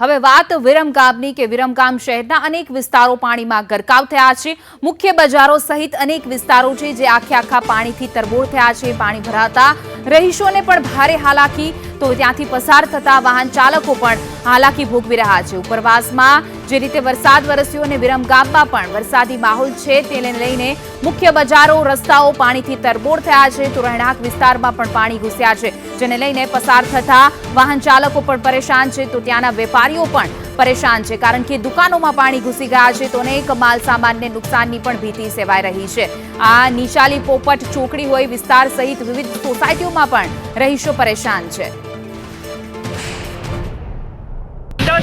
હવે વાત વિરમગામની કે વિરમગામ શહેરના અનેક વિસ્તારો પાણીમાં ગરકાવ થયા છે. મુખ્ય બજારો સહિત અનેક વિસ્તારો છે જે આખે આખા પાણીથી તરબોળ થયા છે. પાણી ભરાતા રહીશોને પણ ભારે હાલાકી. તો ત્યાંથી પસાર થતા વાહન ચાલકો પણ હાલાકી ભોગવી રહ્યા છે. ઉપરવાસમાં જે રીતે વરસાદ વરસ્યો અને વિરમગામમાં પણ વરસાદી માહોલ છે તેને લઈને મુખ્ય બજારો, રસ્તાઓ પાણીથી તરબોળ થયા છે. તો રહેણાંક વિસ્તારમાં પણ પાણી ઘૂસ્યા છે. જેને લઈને પસાર થતા વાહન ચાલકો પણ પરેશાન છે. તો ત્યાંના વેપારીઓ પણ પરેશાન છે કારણ કે દુકાનોમાં પાણી ઘૂસી ગયા છે તો અનેક માલ સામાનને નુકસાનની પણ ભીતિ સેવાઈ રહી છે. આ નિશાલી પોપટ ચોકડી હોય વિસ્તાર સહિત વિવિધ સોસાયટીઓમાં પણ રહીશો પરેશાન છે.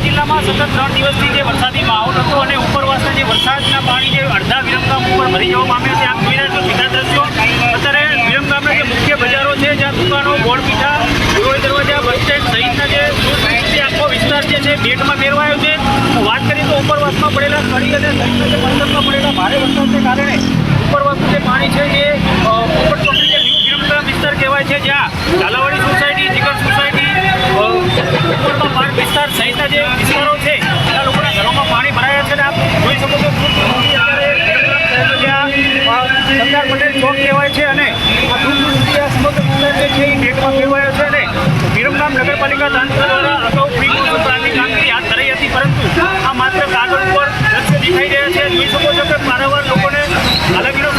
જિલ્લામાં સતત ત્રણ દિવસથી જે વરસાદી માહોલ હતો અને ઉપરવાસના જે વરસાદના પાણી જે અડધા વિરમગામ ઉપર ભરી જવા પામ્યો છે, આપ જોઈ રહ્યા છો સીધા દ્રશ્યો. અત્યારે વિરમગામના જે મુખ્ય બજારો છે, જ્યાં દુકાનો બોળપીઠા ગુરુવાઈ દરવાજા બસ સ્ટેન્ડ સહિતના જે જે આખો વિસ્તાર જે છે બેટમાં ફેરવાયો છે. વાત કરીએ તો ઉપરવાસમાં પડેલા કડી અને પંથકમાં પડેલા ભારે વરસાદને કારણે ઉપરવાસનું જે પાણી છે એ પોપટ ચોકડી જે ન્યૂ વિરમગામ વિસ્તાર કહેવાય છે, જ્યાં ઝાલાવાડી સોસાયટી જીગર સોસાયટી ઉપરમાં પાર્ક વિસ્તાર સહિતના જે વિસ્તારો છે, ત્યાં લોકોના ઘરોમાં પાણી ભરાયા છે અને આપ જોઈ શકો છો સરદાર પટેલ ચોક કહેવાય છે અને આ દૂર સમગ્ર છે એ ભેટમાં ફેરવાયો છે અને વિરમગામ નગરપાલિકા તંત્ર દ્વારા અગાઉ આ માત્ર કાગળ ઉપર